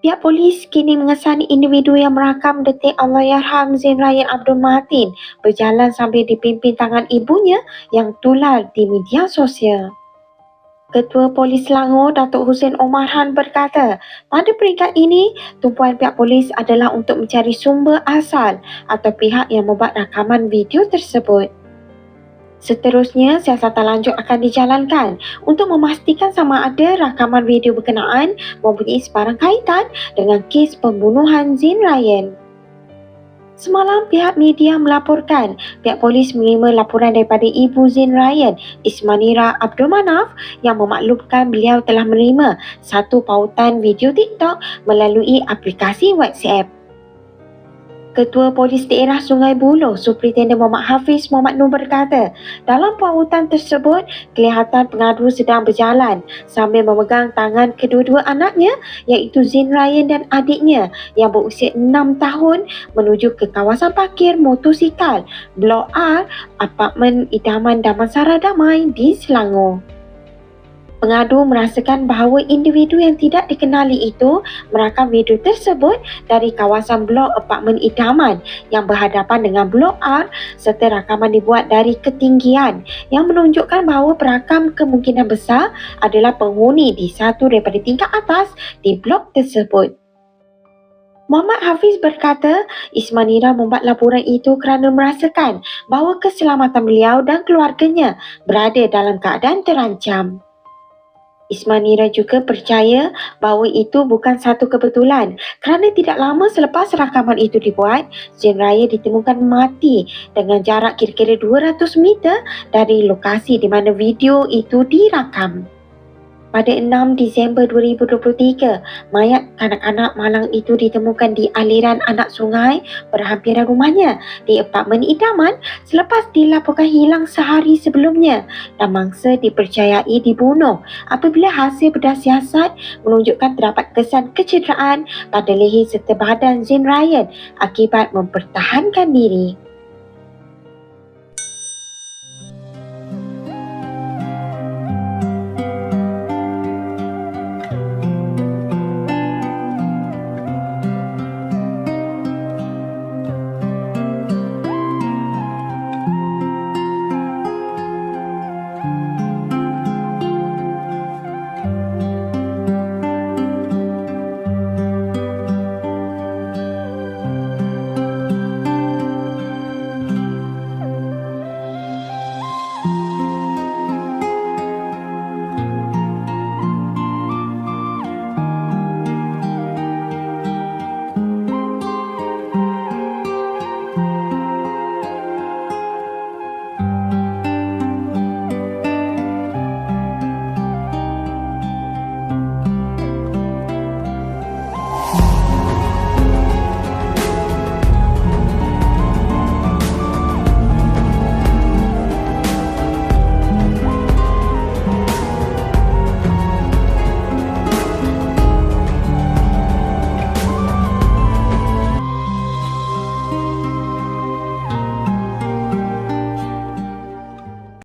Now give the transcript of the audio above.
Pihak polis kini mengesani individu yang merakam detik Allahyarham Zain Ryan Abdul Martin berjalan sambil dipimpin tangan ibunya yang tular di media sosial. Ketua Polis Selangor Datuk Hussein Omar Han berkata, pada peringkat ini, tumpuan pihak polis adalah untuk mencari sumber asal atau pihak yang membuat rakaman video tersebut. Seterusnya, siasatan lanjut akan dijalankan untuk memastikan sama ada rakaman video berkenaan mempunyai sebarang kaitan dengan kes pembunuhan Zin Ryan. Semalam pihak media melaporkan pihak polis menerima laporan daripada ibu Zin Ryan, Ismanira Abdul Manaf yang memaklumkan beliau telah menerima satu pautan video TikTok melalui aplikasi WhatsApp. Ketua Polis Daerah Sungai Buloh, Superintendent Muhammad Hafiz Muhammad Nur berkata, dalam pautan tersebut, kelihatan pengadu sedang berjalan sambil memegang tangan kedua-dua anaknya iaitu Zin Ryan dan adiknya yang berusia 6 tahun menuju ke kawasan parkir motosikal Blok R, Apartmen Idaman Damansara Damai di Selangor. Pengadu merasakan bahawa individu yang tidak dikenali itu merakam video tersebut dari kawasan blok apartmen idaman yang berhadapan dengan blok R serta rakaman dibuat dari ketinggian yang menunjukkan bahawa perakam kemungkinan besar adalah penghuni di satu daripada tingkat atas di blok tersebut. Muhammad Hafiz berkata, Ismanira membuat laporan itu kerana merasakan bahawa keselamatan beliau dan keluarganya berada dalam keadaan terancam. Ismanira juga percaya bahawa itu bukan satu kebetulan kerana tidak lama selepas rakaman itu dibuat, Zain Raya ditemukan mati dengan jarak kira-kira 200 meter dari lokasi di mana video itu dirakam. Pada 6 Disember 2023, mayat kanak-kanak malang itu ditemukan di aliran anak sungai berhampiran rumahnya di apartmen idaman selepas dilaporkan hilang sehari sebelumnya dan mangsa dipercayai dibunuh apabila hasil bedah siasat menunjukkan terdapat kesan kecederaan pada leher serta badan Zain Ryan akibat mempertahankan diri.